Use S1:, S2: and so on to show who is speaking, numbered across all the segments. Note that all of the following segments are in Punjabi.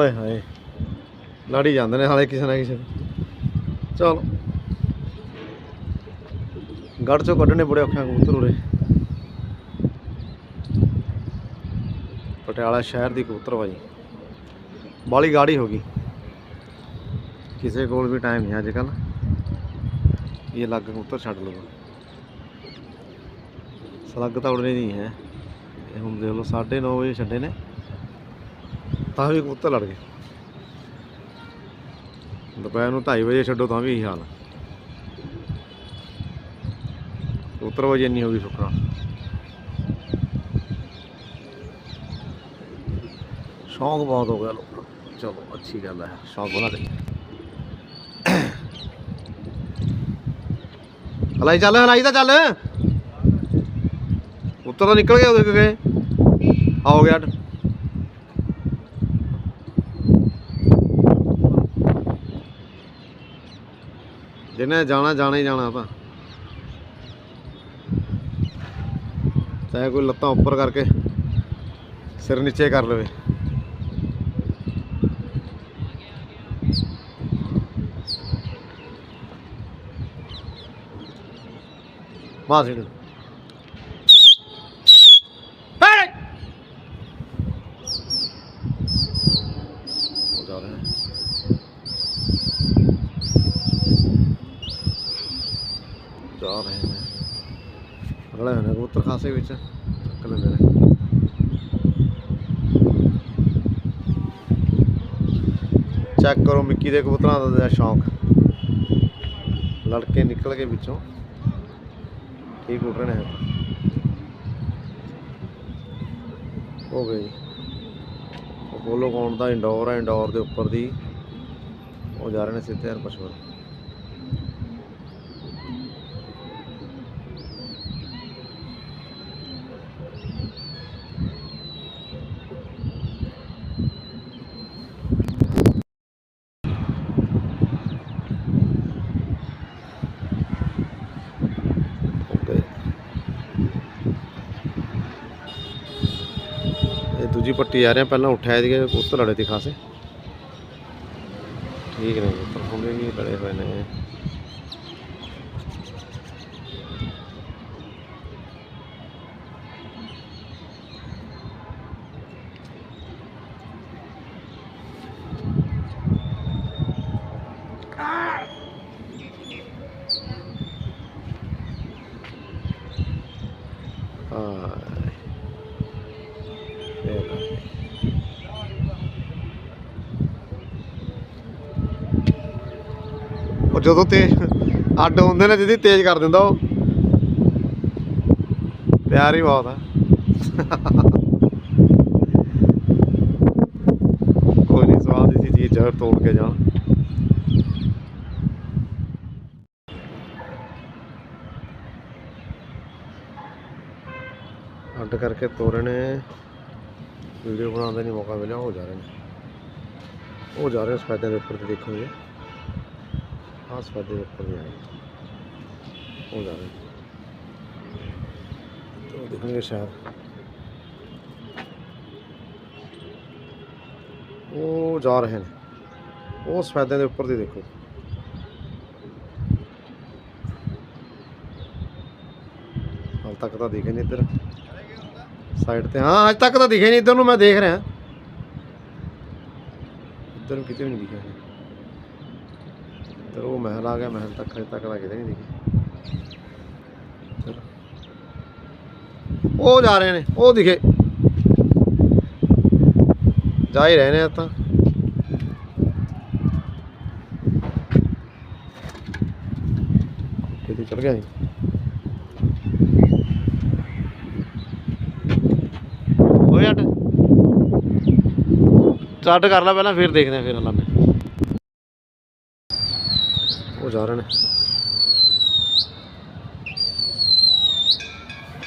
S1: ਓਏ ਹਾਏ। ਲੜੀ ਜਾਂਦੇ ਨੇ ਹਾਲੇ ਕਿਸੇ ਨਾ ਕਿਸੇ ਦੇ। ਚਲੋ। ਗੜ ਚੋਂ ਕੱਢਣੇ ਬੜੇ ਔਖੇ ਕਬੂਤਰ ਉਰੇ। ਪਟਿਆਲਾ ਸ਼ਹਿਰ ਦੀ ਕਬੂਤਰਬਾਜੀ ਬਾਲੀ ਗਾੜੀ ਹੋ ਗਈ। ਕਿਸੇ ਕੋਲ ਵੀ ਟਾਈਮ ਨਹੀਂ ਅੱਜ ਕੱਲ ਇਹ ਲੱਗ ਕਬੂਤਰ ਛੱਡ ਲਊਗਾ ਸਲੱਗ ਤਾਂ ਉੜਨੇ ਨਹੀਂ ਹੈ। ਇਹ ਹੁਣ ਦੇਖ ਲਓ 9:30 ਵਜੇ ਛੱਡੇ ਨੇ। ਤਾਂ ਵੀ ਕਬੂਤਰ ਲੜ ਗਏ। ਦੁਪਹਿਰ ਨੂੰ 2:30 ਵਜੇ ਛੱਡੋ ਤਾਂ ਵੀ ਇਹੀ ਹਾਲ ਆ। ਕਬੂਤਰ ਵਜੇ ਨਹੀਂ ਹੋ ਗਈ ਸੁੱਕਣਾ ਸ਼ੌਂਕ ਬਹੁਤ ਹੋ ਗਿਆ ਲੋਕਾਂ ਚਲੋ, ਅੱਛੀ ਗੱਲ ਹੈ ਸ਼ੌਂਕ ਬਣਾ ਦੇ ਹਲਾਈ ਚੱਲ, ਹਲਾਈ ਤਾਂ ਚੱਲ। ਉੱਤਰ ਤਾਂ ਨਿਕਲ ਗਿਆ ਉਹਦੇ ਗਏ ਆ ਗਿਆ ਅੱਡ। ਜਿਹਨੇ ਜਾਣਾ ਜਾਣਾ ਹੀ ਜਾਣਾ ਤਾਂ ਚਾਹੇ ਕੋਈ ਲੱਤਾਂ ਉੱਪਰ ਕਰਕੇ ਸਿਰ ਨੀਚੇ ਕਰ ਲਵੇ। ਮਾਰ ਸਿੱਟ ਹੋ ਜਾ ਰਿਹਾ ਹੈ ਜਾ ਰਹੇ ਨੇ ਰਲੇ ਹੋਏ ਨੇ ਕਬੂਤਰ ਖਾਸੇ ਵਿੱਚ ਚੱਕ ਲੈਂਦੇ ਨੇ। ਚੈੱਕ ਕਰੋ ਮਿੱਕੀ ਦੇ ਕਬੂਤਰਾਂ ਦਾ ਸ਼ੌਂਕ। ਲੜਕੇ ਨਿਕਲ ਕੇ ਵਿੱਚੋਂ। ਠੀਕ ਉੱਡ ਰਹੇ ਨੇ ਹੋ ਗਏ ਉਹ ਬੋਲੋ ਕੌਣ ਦਾ? ਇੰਡੋਰ ਹੈ ਇੰਡੋਰ ਦੇ ਉੱਪਰ ਦੀ। ਉਹ ਜਾ ਰਹੇ ਨੇ ਸਿੱਧੇ ਹਰਪਸ਼ਵਰ ਓਕੇ ਇਹ ਦੂਜੀ ਪੱਟੀ ਆ ਰਹੇ ਆ, ਪਹਿਲਾਂ ਉੱਠਿਆ ਇਹਦੀ ਕਬੂਤਰ ਲੜੇ ਤੇ ਖਾਸੇ। ਠੀਕ ਨੇ ਕਬੂਤਰ ਹੁੰਦੇ ਵੀ ਲੜੇ ਹੋਏ ਨੇ। ਉਹ ਜਦੋਂ ਤੇਜ਼ ਅੱਡ ਹੁੰਦੇ ਨੇ ਜਿਹਦੀ ਤੇਜ਼ ਕਰ ਦਿੰਦਾ ਉਹ। ਪਿਆਰ ਹੀ ਬਹੁਤ ਆ। ਕੋਈ ਨਹੀਂ, ਸਵਾਦ ਦੀ ਚੀਜ਼, ਜ਼ਹਿਰ ਤੋੜ ਕੇ ਜਾਣ। ਅੱਡ ਕਰਕੇ ਤੋਰੇ ਵੀਡੀਓ ਬਣਾਉਣ ਦਾ ਨਹੀਂ ਮੌਕਾ ਮਿਲਿਆ ਹੋ ਜਾ ਰਹੇ ਨੇ। ਉਹ ਜਾ ਰਹੇ ਸਫੈਦਿਆਂ ਦੇ ਉੱਪਰ ਤੇ ਦੇਖੋ ਆਹ ਸਫੈਦੇ ਦੇ ਉੱਪਰ ਵੀ ਆਏ। ਉਹ ਜਾ ਰਹੇ ਨੇ। ਉਹ ਦਿਖਣਗੇ ਸ਼ਾਇਦ। ਉਹ ਜਾ ਰਹੇ ਨੇ। ਉਹ ਸਫੈਦਿਆਂ ਦੇ ਉੱਪਰ ਦੀ ਦੇਖੋ। ਹਾਲ ਤੱਕ ਤਾਂ ਦਿਖੇ ਨਹੀਂ ਇੱਧਰ। ਸਾਈਡ ਤੇ। ਹਾਂ, ਅੱਜ ਤੱਕ ਤਾਂ ਦਿਖੇ ਨਹੀਂ, ਇੱਧਰ ਨੂੰ ਮੈਂ ਦੇਖ ਰਿਹਾ। ਇੱਧਰ ਨੂੰ ਕਿਤੇ ਵੀ ਨਹੀਂ ਦਿਖਿਆ। ਇੱਧਰ ਉਹ ਮਹਿਲ ਆ ਗਿਆ, ਮਹਿਲ ਤੱਕ ਹਜੇ ਤੱਕ ਤਾਂ ਕਿਤੇ ਨਹੀਂ ਦਿਖੇ ਉਹ ਜਾ ਰਹੇ ਨੇ, ਉਹ ਦਿਖੇ। ਜਾ ਹੀ ਰਹੇ ਨੇ ਇਹ ਤਾਂ। ਕਿਤੇ ਚੜ ਗਿਆ ਜੀ ਓਏ ਅੱਡ ਸਟਾਰਟ ਕਰ ਲੈ ਪਹਿਲਾਂ, ਫਿਰ ਦੇਖਦੇ ਆ ਫਿਰ ਲਾਣੇ ਉਹ ਜਾ ਰਹੇ ਨੇ।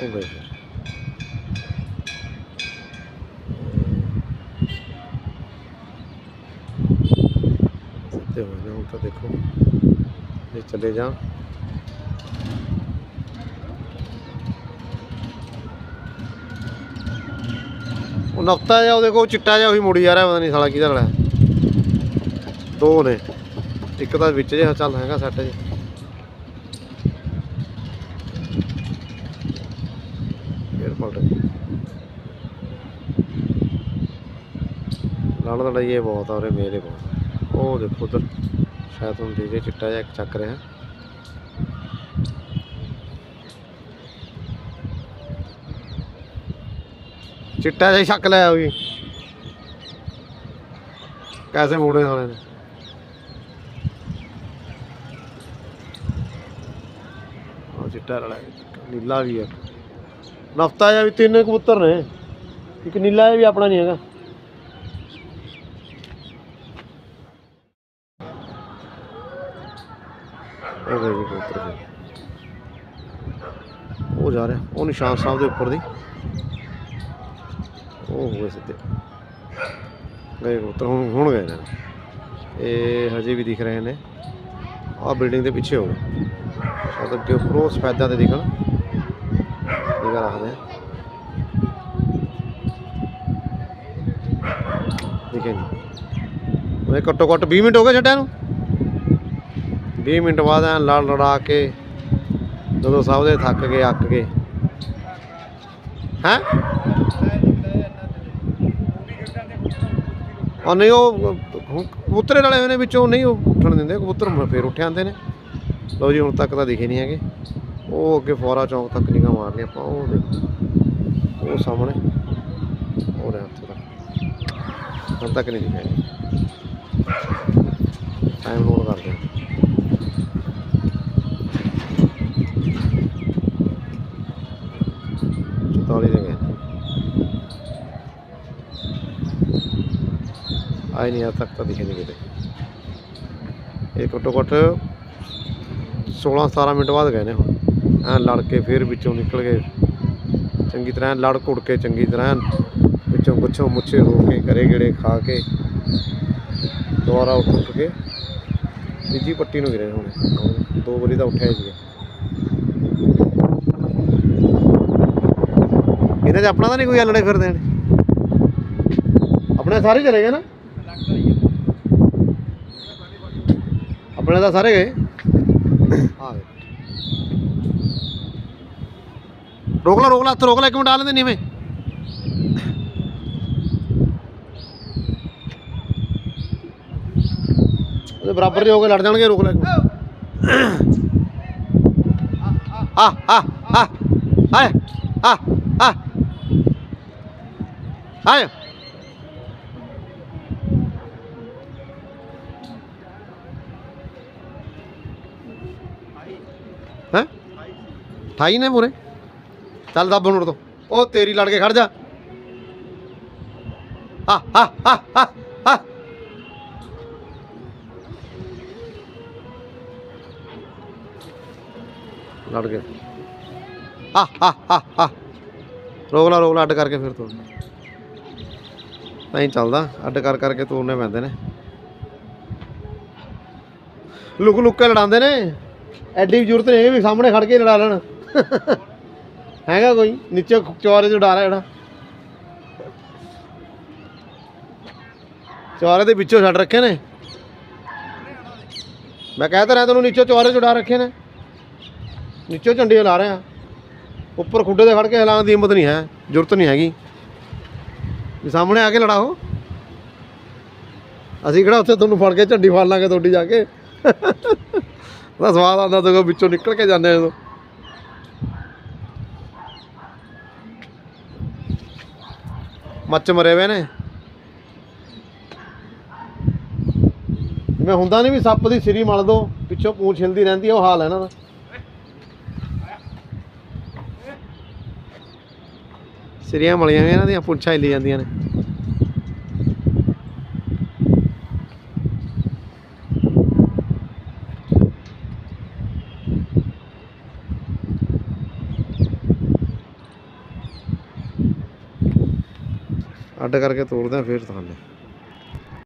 S1: ਉਹ ਗਏ ਫਿਰ। ਸਿੱਧੇ ਹੋਏ ਨੇ ਹੁਣ ਤਾਂ ਦੇਖੋ। ਜੇ ਚਲੇ ਜਾ ਨਫਤਾ ਜਿਹਾ ਉਹਦੇ ਕੋਲ, ਚਿੱਟਾ ਜਿਹਾ ਉਹੀ ਮੁੜੀ ਜਾ ਰਿਹਾ, ਪਤਾ ਨਹੀਂ ਸਾਲਾ ਕਿਹਦਾ ਲੜਾ ਦੋ ਨੇ। ਇੱਕ ਤਾਂ ਵਿੱਚ ਜਿਹਾ ਚੱਲ ਹੈਗਾ ਸੈੱਟ ਜੀ ਫੇਰ ਪਲਟ ਗਈ। ਲੜ ਲੜਾਈਏ ਬਹੁਤ ਆ ਉਰੇ, ਮੇਰੇ ਬਹੁਤ ਉਹ ਦੇਖੋ ਉਧਰ, ਸ਼ਾਇਦ ਹੁਣ ਦੀਦੇ ਚਿੱਟਾ ਜਿਹਾ ਇੱਕ ਚੱਕ ਰਿਹਾ। ਚਿੱਟਾ ਜਿਹਾ ਹੀ ਛੱਕ ਲੈ ਉਹ ਕੈਸੇ ਮੋੜੇ ਸਾਲੇ ਨੇ। ਉਹ ਚਿੱਟਾ ਰਲਾ ਨੀਲਾ ਵੀ ਆ। ਨਫਤਾ ਜਿਹਾ ਵੀ ਤਿੰਨ ਕਬੂਤਰ ਨੇ। ਇੱਕ ਨੀਲਾ ਜਿਹਾ ਵੀ ਆਪਣਾ ਨਹੀਂ ਹੈਗਾ। ਇਹ ਵੇ ਕਬੂਤਰ ਉਹ ਜਾ ਰਿਹਾ। ਉਹ ਨਿਸ਼ਾਨ ਸਾਹਿਬ ਦੇ ਉੱਪਰ ਦੀ। ਉਹ ਹੋਏ ਸਿੱਧੇ। ਗਏ ਕਬੂਤਰ ਹੁਣ ਹੁਣ ਗਏ ਨੇ। ਇਹ ਹਜੇ ਵੀ ਦਿਖ ਰਹੇ ਨੇ। ਆਹ ਬਿਲਡਿੰਗ ਦੇ ਪਿੱਛੇ ਹੋ ਗਏ। ਸ਼ਾਇਦ ਅੱਗੇ ਉੱਪਰੋਂ ਸਫੈਦਾਂ ਤੇ ਦਿਖਣ। ਨਿਗਾ ਰੱਖਦੇ ਦਿਖੇ ਨਹੀਂ ਉਹਨੇ ਘੱਟੋ ਘੱਟ 20 ਮਿੰਟ ਹੋ ਗਏ ਛੱਡਿਆ ਨੂੰ। 20 ਮਿੰਟ ਬਾਅਦ ਐ ਲੜ ਲੜਾ ਕੇ ਜਦੋਂ ਸਭ ਦੇ ਥੱਕ ਗਏ, ਅੱਕ ਗਏ। ਹੈਂ? ਉਹ ਨਹੀਂ, ਉਹ ਹੁਣ ਕਬੂਤਰੇ ਵਾਲੇ ਹੋਏ ਨੇ ਵਿੱਚੋਂ ਨਹੀਂ ਉਹ ਉੱਠਣ ਦਿੰਦੇ, ਕਬੂਤਰ ਮ- ਫੇਰ ਉੱਠ ਆਉਂਦੇ ਨੇ। ਲਓ ਜੀ, ਹੁਣ ਤੱਕ ਤਾਂ ਦਿਖੇ ਨਹੀਂ ਹੈਗੇ। ਉਹ ਅੱਗੇ ਫੋਰਾ ਚੌਂਕ ਤੱਕ ਨਿਗਾਹ ਮਾਰ ਲਈ ਆਪਾਂ, ਉਹ ਦੇਖੋ। ਉਹ ਸਾਹਮਣੇ, ਉਹ ਰਿਹਾ ਉੱਥੇ ਤੱਕ। ਹੁਣ ਤੱਕ ਨਹੀਂ ਦਿਖੇ ਟਾਈਮ ਨੋਟ ਕਰਦੇ ਹਾਂ ਚੁਤਾਲੀ ਦੇ ਗਏ ਆਏ ਨਹੀਂ ਆ ਤੱਕ ਇਹ ਘੱਟੋ ਘੱਟ 16 17 ਮਿੰਟ ਬਾਅਦ ਗਏ ਨੇ ਹੁਣ ਐਂ ਲੜ ਕੇ ਫਿਰ ਵਿੱਚੋਂ ਨਿਕਲ ਗਏ ਚੰਗੀ ਤਰ੍ਹਾਂ ਲੜ ਘੁੜ ਕੇ ਚੰਗੀ ਤਰ੍ਹਾਂ ਵਿੱਚੋਂ ਗੁੱਛੋਂ ਮੁੱਛੇ ਹੋ ਕੇ, ਘਰੇ ਗੇੜੇ ਖਾ ਕੇ, ਦੁਬਾਰਾ ਉੱਠ ਉੱਠ ਕੇ ਤੀਜੀ ਪੱਟੀ ਨੂੰ ਗਿਰੇ ਹੁਣ। ਦੋ ਵਾਰੀ ਤਾਂ ਉੱਠਿਆ ਸੀ ਇਹਨਾਂ 'ਚ ਆਪਣਾ ਤਾਂ ਨਹੀਂ ਕੋਈ ਲੜੇ ਫਿਰਦੇ ਨੇ ਆਪਣੇ ਸਾਰੇ ਚਲੇ ਗਏ ਨਾ? ਆਪਣੇ ਤਾਂ ਸਾਰੇ ਗਏ। ਆ ਰੋਕ ਲੈ, ਰੋਕ ਲਾ, ਹੱਥ ਰੋਕ ਲਾ, ਇੱਕ ਮਿੰਟ ਆ ਲੈਂਦੇ ਨੀਵੇਂ। ਉਹਦੇ ਬਰਾਬਰ ਜੇ ਹੋ ਕੇ ਲੜ ਜਾਣਗੇ, ਰੋਕ ਲੈ ਇੱਕ ਮਿੰਟ। ਆ ਆ ਆ ਆ ਆ। ਆਏ। 28 ਨੇ ਪੂਰੇ ਚੱਲ ਦੱਬ ਹੁਣ ਤੋਂ ਉਹ ਤੇਰੀ ਲੜ ਕੇ ਖੜ ਜਾ। ਆ ਆ ਆ ਆ ਆ ਲੜ ਕੇ। ਆ ਆ ਆ ਆ ਰੋਕ ਲਾ ਰੋਕ ਲਾ, ਅੱਡ ਕਰਕੇ ਫਿਰ ਤੋੜ ਨਹੀਂ ਚੱਲਦਾ, ਅੱਡ ਕਰ ਕਰਕੇ ਤੋੜਨੇ ਪੈਂਦੇ ਨੇ। ਲੁਕ ਲੁਕ ਕੇ ਲੜਾਉਂਦੇ ਨੇ। ਐਡੀ ਵੀ ਜ਼ਰੂਰਤ ਨਹੀਂ ਹੈ ਵੀ ਸਾਹਮਣੇ ਖੜ ਕੇ ਲੜਾ ਲੈਣ। ਹੈਗਾ ਕੋਈ? ਨੀਚੇ ਚੌਰੇ ਚ ਉਡਾ ਰਿਹਾ ਜਿਹੜਾ। ਚੌਰੇ ਦੇ ਵਿੱਚੋਂ ਛੱਡ ਰੱਖੇ ਨੇ। ਮੈਂ ਕਹਿ ਤਾਂ ਰਿਹਾ ਤੈਨੂੰ ਨੀਚੇ ਚੌਰੇ ਚ ਉਡਾ ਰੱਖੇ ਨੇ। ਨੀਚੇ ਝੰਡੀਆਂ ਹਿਲਾ ਰਿਹਾ। ਉੱਪਰ ਖੁੱਡੇ ਤੇ ਖੜ ਕੇ ਹਿਲਾਉਣ ਦੀ ਹਿੰਮਤ ਨਹੀਂ ਹੈ, ਜ਼ਰੂਰਤ ਨਹੀਂ ਹੈਗੀ। ਵੀ ਸਾਹਮਣੇ ਆ ਕੇ ਲੜਾਓ ਅਸੀਂ ਕਿਹੜਾ ਉੱਥੇ ਤੁਹਾਨੂੰ ਫੜ ਕੇ ਝੰਡੀ ਫੜ ਲਾਂਗੇ ਤੁਹਾਡੀ ਜਾ ਕੇ। ਉਹਦਾ ਸਵਾਦ ਆਉਂਦਾ ਸਗੋਂ ਵਿੱਚੋਂ ਨਿਕਲ ਕੇ ਜਾਂਦੇ ਆ ਜਦੋਂ। ਮੱਚ ਮਰੇ ਵੇ ਨੇ। ਮੈਂ ਹੁੰਦਾ ਨਹੀਂ ਵੀ ਸੱਪ ਦੀ ਸਿਰੀ ਮਲ ਦੋ, ਪਿੱਛੋਂ ਪੂੰਛ ਹਿਲਦੀ ਰਹਿੰਦੀ ਆ, ਉਹ ਹਾਲ ਹੈ ਇਹਨਾਂ ਦਾ। ਸਿਰੀਆਂ ਮਲੀਆਂ ਹੋਈਆਂ ਇਹਨਾਂ ਦੀਆਂ, ਪੁੱਛਾਂ ਹਿੱਲੀ ਜਾਂਦੀਆਂ ਨੇ। ਅੱਡ ਕਰਕੇ ਤੋੜਦੇ ਆ ਫਿਰ ਤੁਹਾਨੂੰ।